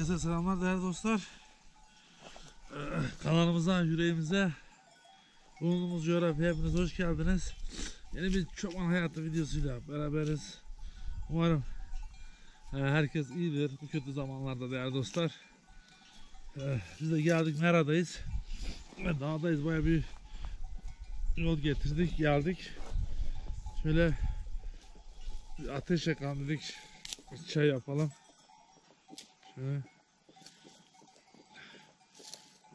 Herkese selamlar değerli dostlar. Ee, Kanalımıza, yüreğimize, bulunduğumuz coğrafyaya hepiniz hoş geldiniz. Yeni bir çoban hayatı videosuyla beraberiz. Umarım e, herkes iyidir bu kötü zamanlarda değerli dostlar. Ee, Biz de geldik Mera'dayız. Ve Dağdayız baya bir yol getirdik geldik. Şöyle ateş yakalım dedik. Çay yapalım. Şöyle.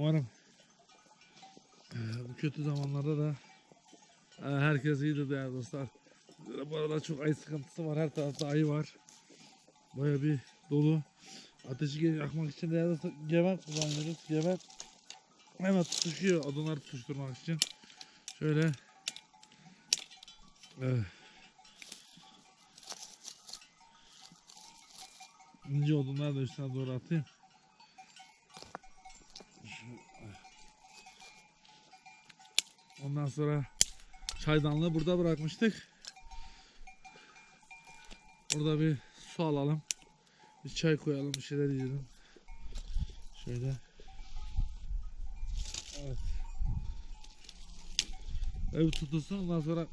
Umarım eee, bu kötü zamanlarda da eee, herkes iyidir değerli dostlar. Bu arada çok ayı sıkıntısı var. Her tarafta ayı var. Baya bir dolu. Ateşi yakmak için değerli dostlar gemen kullanıyoruz. Gemen hemen tutuşuyor odunları tutuşturmak için. Şöyle eee İnce odunları da üstüne doğru atayım. Ondan sonra çaydanlığı burada bırakmıştık. Burada bir su alalım. Bir çay koyalım, bir şeyler yiyelim. Şöyle. Evet. Ev tutulsun ondan sonra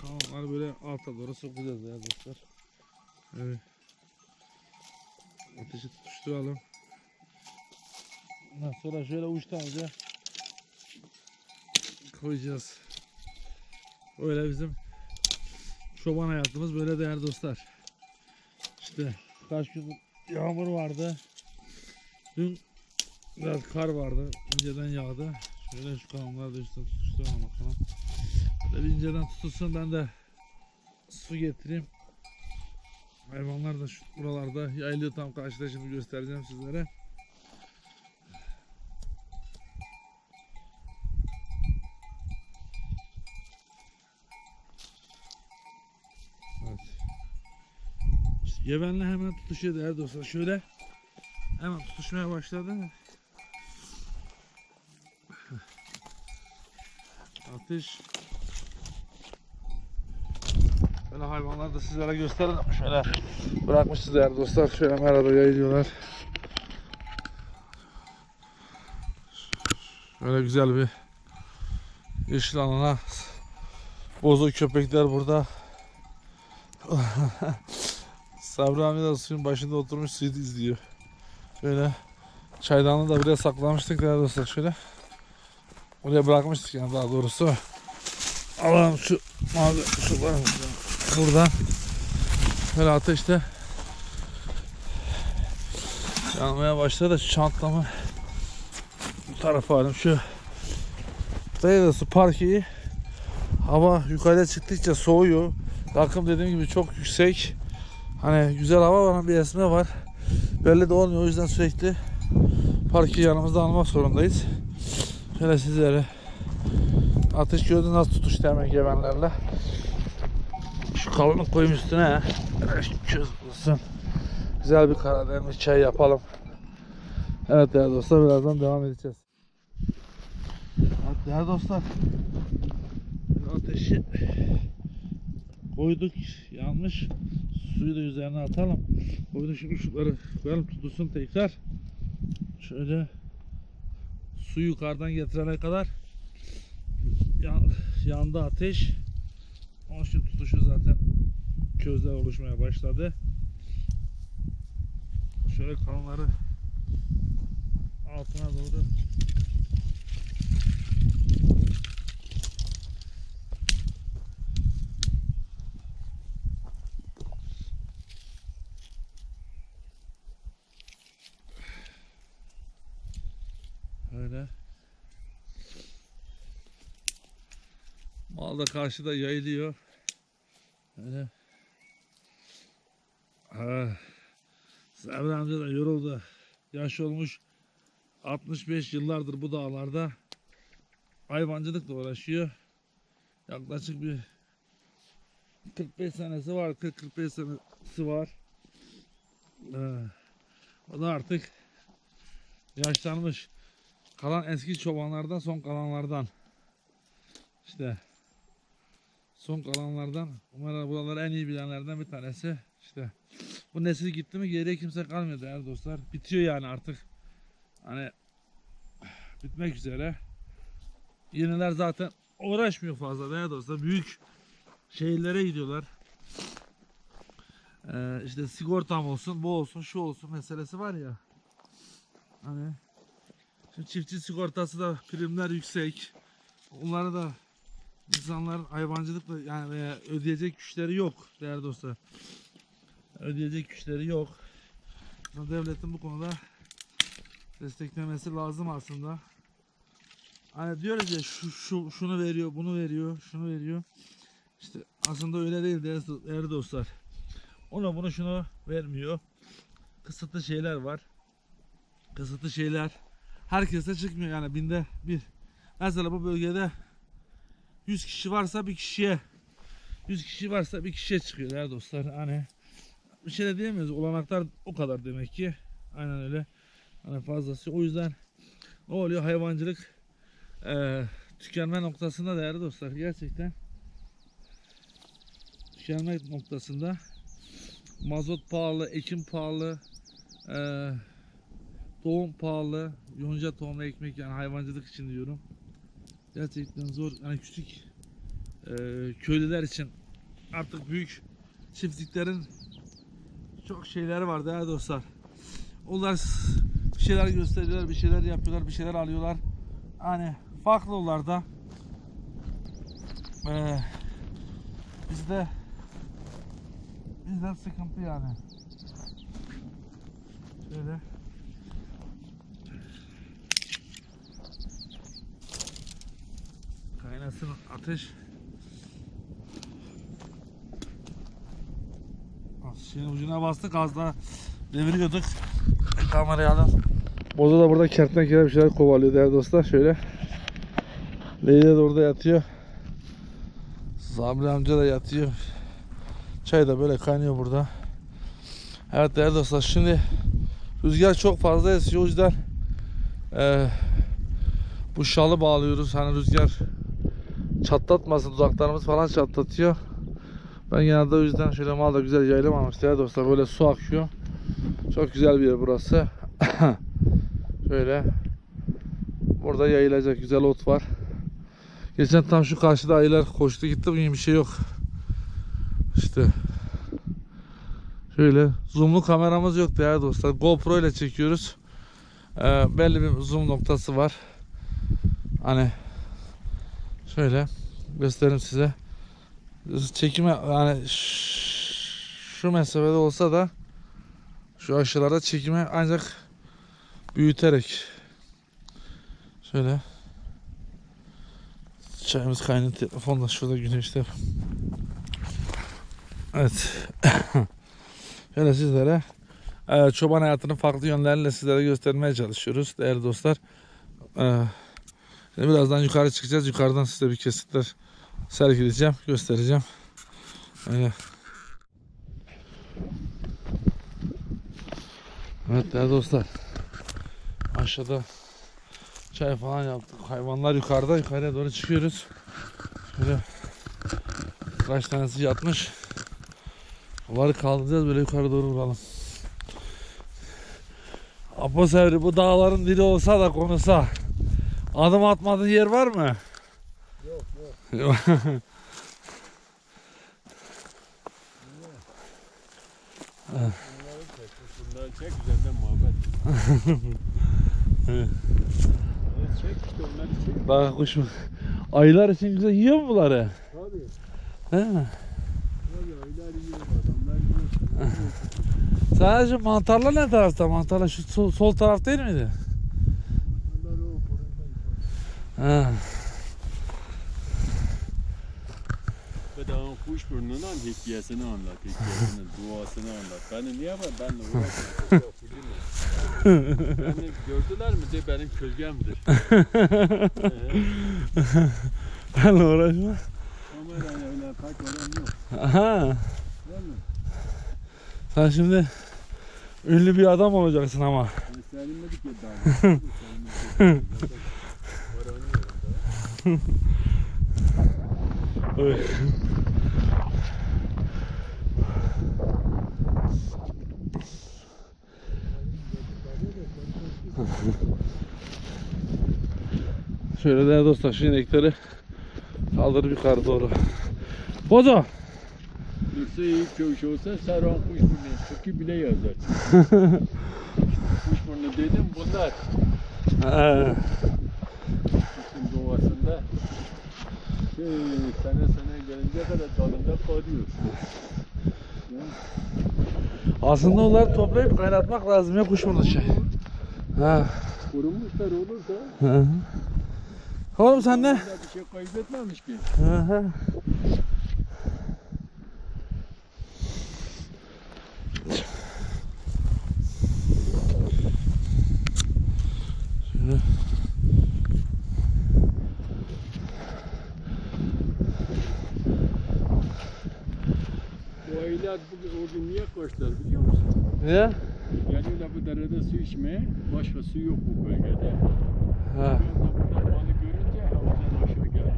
kalanları böyle alta doğru sokacağız ya dostlar. Evet. Ateşi tutuşturalım. Ondan sonra şöyle uçtan uca koyacağız. Öyle bizim çoban hayatımız böyle değerli dostlar. İşte kaç gün yağmur vardı. Dün biraz kar vardı. İnceden yağdı. Şöyle şu kanalları da üstten tutuşturalım bakalım. Böyle bir inceden tutulsun ben de su getireyim. Hayvanlar da şu buralarda yayılıyor tam karşıda şimdi göstereceğim sizlere. İşte Gevenle hemen tutuşuyor değerli dostlar. Şöyle hemen tutuşmaya başladı. Ateş Böyle hayvanları da sizlere gösterin. Şöyle bırakmışız değerli dostlar. Şöyle merhaba yayılıyorlar. Şöyle güzel bir yeşil alana bozuk köpekler burada. Sabri abi de suyun başında oturmuş suyu izliyor. Şöyle çaydanlığı da buraya saklamıştık değerli dostlar. Şöyle oraya bırakmıştık yani daha doğrusu. Alalım şu mavi şu var buradan böyle ateşte yanmaya başladı şu çantamı bu tarafa alayım şu Dayısı parkeyi hava yukarıya çıktıkça soğuyor rakım dediğim gibi çok yüksek hani güzel hava var bir esme var belli de olmuyor o yüzden sürekli parkeyi yanımızda almak zorundayız şöyle sizlere ateş gördüğünüz nasıl tutuştu hemen gevenlerle şu kalını koyayım üstüne. Köz bulsun. Güzel bir Karadeniz çay yapalım. Evet değerli dostlar birazdan devam edeceğiz. Evet değerli dostlar. Ateşi koyduk yanmış. Suyu da üzerine atalım. Koyduk şimdi şunları koyalım tutulsun tekrar. Şöyle su yukarıdan getirene kadar yan, yandı ateş. Onun için tutuşu zaten közler oluşmaya başladı. Şöyle kanları altına doğru Öyle. Mal da karşıda yayılıyor. Öyle. Ha. Amca da yoruldu. Yaş olmuş. 65 yıllardır bu dağlarda hayvancılıkla uğraşıyor. Yaklaşık bir 45 senesi var. 40-45 senesi var. Ee, o da artık yaşlanmış. Kalan eski çobanlardan son kalanlardan. İşte son kalanlardan umarım buraları en iyi bilenlerden bir tanesi. İşte Bu nesil gitti mi geriye kimse kalmıyor değerli dostlar. Bitiyor yani artık. Hani bitmek üzere. Yeniler zaten uğraşmıyor fazla değerli dostlar. Büyük şehirlere gidiyorlar. Ee, işte sigortam olsun, bu olsun, şu olsun meselesi var ya. Hani şimdi çiftçi sigortası da primler yüksek. Onları da insanlar hayvancılıkla yani veya ödeyecek güçleri yok değerli dostlar. Ödeyecek güçleri yok. Devletin bu konuda desteklemesi lazım aslında. Hani diyoruz ya şu, şu şunu veriyor, bunu veriyor, şunu veriyor. İşte aslında öyle değil değerli dostlar. Ona bunu şunu vermiyor. Kısıtlı şeyler var. Kısıtlı şeyler. Herkese çıkmıyor yani binde bir. Mesela bu bölgede 100 kişi varsa bir kişiye 100 kişi varsa bir kişiye çıkıyor değerli dostlar. Hani bir şey de diyemiyoruz. Olanaklar o kadar demek ki. Aynen öyle. Hani fazlası. O yüzden ne oluyor? Hayvancılık eee, tükenme noktasında değerli dostlar. Gerçekten tükenme noktasında mazot pahalı, ekim pahalı, eee, tohum pahalı, yonca tohumlu ekmek yani hayvancılık için diyorum. Gerçekten zor. Yani küçük eee, köylüler için artık büyük çiftliklerin çok şeyleri var değerli dostlar. Onlar bir şeyler gösteriyorlar, bir şeyler yapıyorlar, bir şeyler alıyorlar. Hani farklı yollarda eee bizde bizden sıkıntı yani. Şöyle. Kaynasın ateş. Şeyin ucuna bastık az daha deviriyorduk. Kamerayı alın. Bozo da burada kertenkele bir şeyler kovalıyor değerli dostlar. Şöyle. Leyla da orada yatıyor. Sabri amca da yatıyor. Çay da böyle kaynıyor burada. Evet değerli dostlar şimdi rüzgar çok fazla esiyor o yüzden eee, bu şalı bağlıyoruz. Hani rüzgar çatlatmasın dudaklarımız falan çatlatıyor. Ben genelde o yüzden şöyle malda güzel yaylım almış değerli dostlar. Böyle su akıyor. Çok güzel bir yer burası. Şöyle. Burada yayılacak güzel ot var. Geçen tam şu karşıda ayılar koştu gitti bugün bir şey yok. İşte. Şöyle zoomlu kameramız yok değerli dostlar. GoPro ile çekiyoruz. Ee, belli bir zoom noktası var. Hani şöyle göstereyim size. Çekime yani şu mesafede olsa da şu aşılarda çekime ancak büyüterek. Şöyle. Çayımız kaynıyor telefonla şurada güneşte. Evet. Şöyle sizlere e, çoban hayatının farklı yönleriyle sizlere göstermeye çalışıyoruz değerli dostlar. E, birazdan yukarı çıkacağız yukarıdan size bir kesitler sergileyeceğim göstereceğim öyle Evet değerli dostlar. Aşağıda çay falan yaptık. Hayvanlar yukarıda. Yukarıya doğru çıkıyoruz. Şöyle kaç tanesi yatmış. Onları kaldıracağız böyle yukarı doğru vuralım. Apo Sevri bu dağların dili olsa da konuşsa adım atmadığın yer var mı? Yok yok. Çek. Üzerinden muhabbet. Çek işte onları çek. Bak kuş mu? Ayılar için güzel yiyor mu bunları? Tabii. He? Tabii aylar yiyor adamlar yiyor. Sadece mantarlar ne tarafta? Mantarlar şu sol, sol taraf değil miydi? Bunlar o fırında Ha. Bedava kuş burnundan hikayesini anlat, hikayesini, duasını anlat. Beni niye var? Benle uğraşmıyor. Beni gördüler mi diye benim kölgemdir. Benle uğraşma. Kamerayla öyle kaç olan yok. Aha. Sen şimdi ünlü bir adam olacaksın ama. Yani sevinmedik ya daha. evet. Şöyle de dostlar şu inekleri kaldırıp yukarı doğru. Bozo! Yükseği köş olsa sarvan kuşburnu, çünkü bile yazar. kuşburnu dedim bunlar. Ee. Kuşun doğasında şey, sene sene gelince kadar dalında kalıyor. Aslında onları toplayıp kaynatmak lazım ya şey. Ha. Kurumuşlar olursa Hı hı. Oğlum sen ne? bir şey kaybetmemiş ki. Hı hı. Şöyle. Bu aylar bugün o gün niye koştular biliyor musun? Niye? Geliyorlar bu derede su içmeye. Başka su yok bu bölgede. Ha. Burada görünce havadan aşağı geldiler.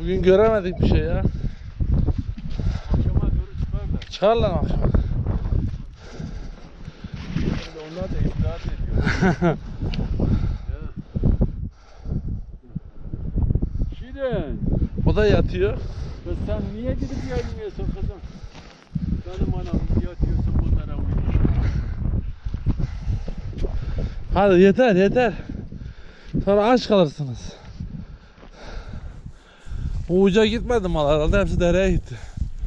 Bugün göremedik bir şey ya. Akşama doğru çıkarlar. Çıkar lan akşam. Şimdi onlar da iftihat ediyor. Ya. Şirin, O da yatıyor. kız sen niye gidip yayınlıyorsun kızım? Benim anam yatıyorsun bunlara uyuyorsun. Hadi yeter yeter. Sonra aç kalırsınız. Bu uca gitmedi mal herhalde hepsi dereye gitti.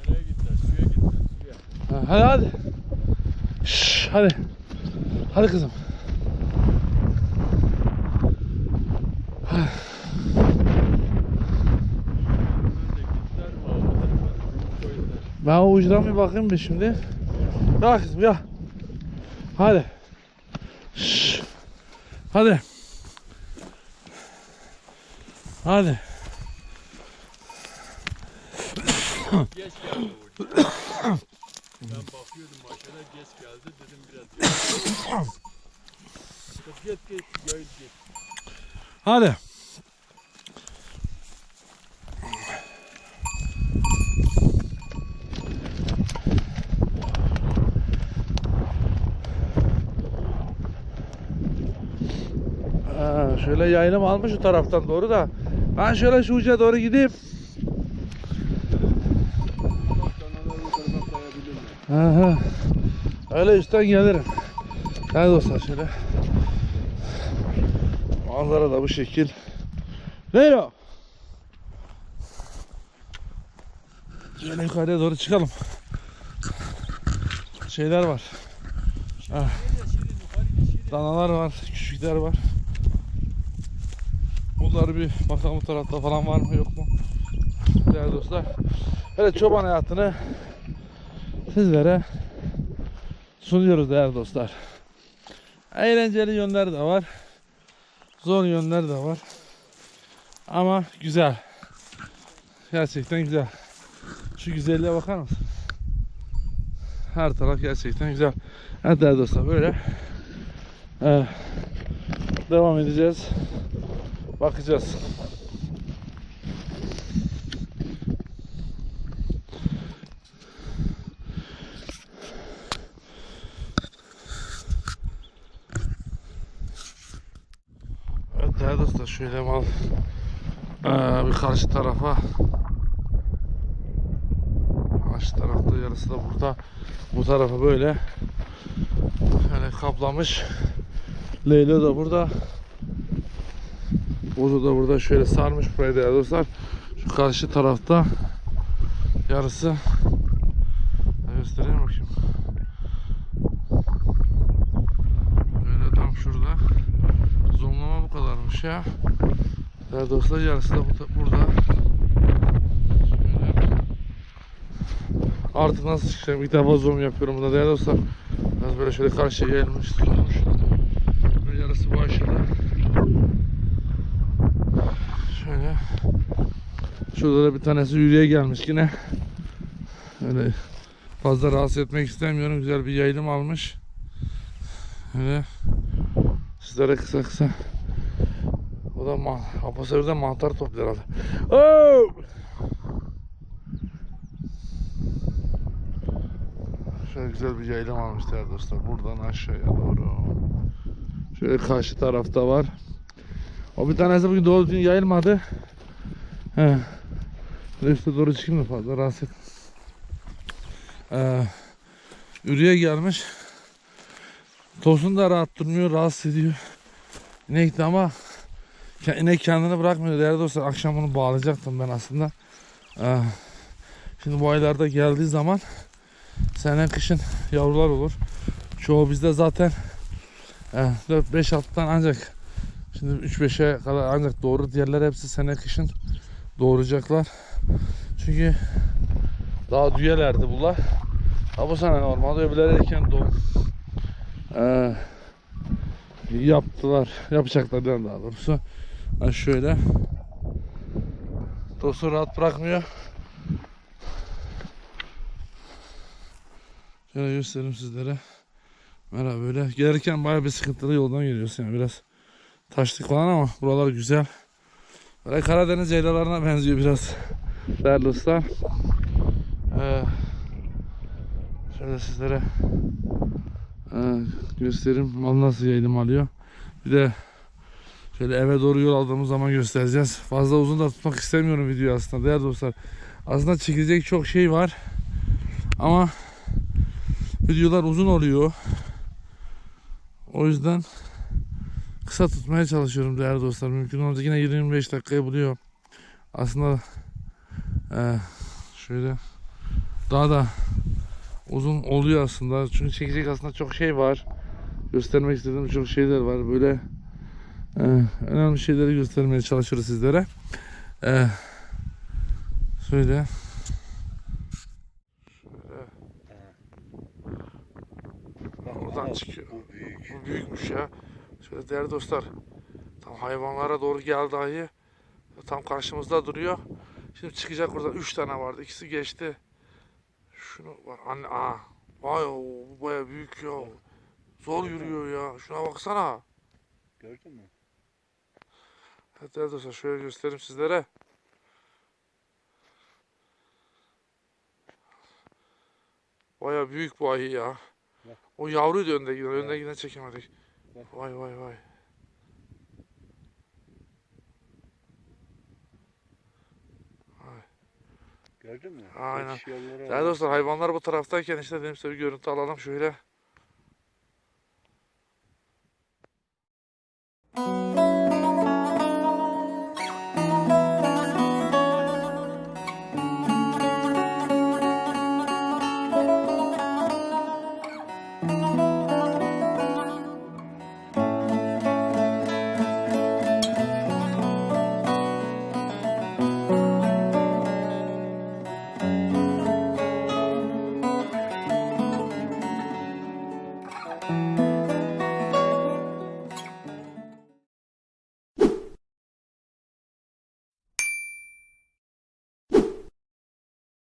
Nereye gittiler? Suya gittiler, suya. Ha, hadi hadi. Şşş, hadi. Hadi kızım. Bunlar da gittiler mi? Ağabeyler var, koydular. Ben o ucudan bir bakayım bir şimdi. Ya kızım ya. Hadi. Şşş. Hadi. Hadi. Geç geldi orada. ben bakıyordum aşağıda geç geldi dedim biraz git git yayıl git. Hadi. Aa, şöyle yayınım almış şu taraftan doğru da. Ben şöyle şu uca doğru gideyim. Aha. Öyle üstten gelirim. Hadi dostlar şöyle. Manzara da bu şekil. Leyla. Şöyle yukarıya doğru çıkalım. Şeyler var. Ah, danalar var, küçükler var. Bunları bir bakalım bu tarafta falan var mı yok mu? Değerli dostlar. Böyle çoban hayatını sizlere sunuyoruz değerli dostlar. Eğlenceli yönler de var. Zor yönler de var. Ama güzel. Gerçekten güzel. Şu güzelliğe bakar mısın? Her taraf gerçekten güzel. Evet değerli dostlar böyle eh, devam edeceğiz. Bakacağız. Evet değerli dostlar şöyle mal eee, bir karşı tarafa karşı tarafta yarısı da burada. Bu tarafa böyle böyle kaplamış. Leyla da burada Bozo da burada şöyle sarmış burayı değerli dostlar şu karşı tarafta yarısı göstereyim bakayım böyle tam şurada Zoomlama bu kadarmış ya. Değerli dostlar yarısı da bu- burada. Artık nasıl çıkacağım? İlk defa zoom yapıyorum burada değerli dostlar. Biraz böyle şöyle karşıya gelmiş tutulmuş. Yarısı bu aşağıda. Şöyle. Şurada da bir tanesi yürüye gelmiş yine. Öyle fazla rahatsız etmek istemiyorum. Güzel bir yayılım almış. Öyle. Sizlere kısa kısa. O da man Apasör'de mantar topluyor herhalde. Oh! Şöyle güzel bir yaylam almış değerli dostlar. Buradan aşağıya doğru. Şöyle karşı tarafta var. O bir tanesi bugün doğru düzgün yayılmadı. He. Üste doğru çıkayım da fazla rahatsız et. Ee, ürüye gelmiş. Tosun da rahat durmuyor, rahatsız ediyor. İnek de ama inek kendini bırakmıyor değerli dostlar. Akşam bunu bağlayacaktım ben aslında. Ee, şimdi bu aylarda geldiği zaman sene kışın yavrular olur. Çoğu bizde zaten e, 4-5-6'dan ancak şimdi 3-5'e kadar ancak doğru. Diğerler hepsi sene kışın doğuracaklar. Çünkü daha düyelerdi bunlar. Ha bu sene normalde öbürleri erken doğum e, yaptılar. Yapacaklar mi daha doğrusu. Ha şöyle. Dostu rahat bırakmıyor. Şöyle göstereyim sizlere. Merhaba böyle. Gelirken bayağı bir sıkıntılı yoldan geliyoruz yani biraz taşlık falan ama buralar güzel. Böyle Karadeniz yaylalarına benziyor biraz. Değerli dostlar. Ee, şöyle sizlere ee, göstereyim. Nasıl yayılım alıyor. Bir de şöyle eve doğru yol aldığımız zaman göstereceğiz. Fazla uzun da tutmak istemiyorum videoyu aslında değerli dostlar. Aslında çekilecek çok şey var. Ama videolar uzun oluyor. O yüzden kısa tutmaya çalışıyorum değerli dostlar. Mümkün olunca yine 25 dakikayı buluyor. Aslında eee, şöyle daha da uzun oluyor aslında. Çünkü çekecek aslında çok şey var. Göstermek istediğim çok şeyler var. Böyle eee, önemli şeyleri göstermeye çalışıyoruz sizlere. Eee şöyle Bak oradan çıkıyor. Bu büyük. Bu büyükmüş ya. Şöyle değerli dostlar. Tam hayvanlara doğru geldi ayı. Tam karşımızda duruyor. Şimdi çıkacak orada 3 tane vardı. İkisi geçti. Şunu var. Anne aa. Vay o bu baya büyük ya. Zor yürüyor ya. Şuna baksana. Gördün mü? Evet değerli dostlar şöyle göstereyim sizlere. Baya büyük bu ayı ya. O yavruydu önde giden. Önde giden çekemedik. Vay vay vay. Gördün mü? Aynen. Ya dostlar hayvanlar bu taraftayken işte dedim size bir görüntü alalım şöyle. Müzik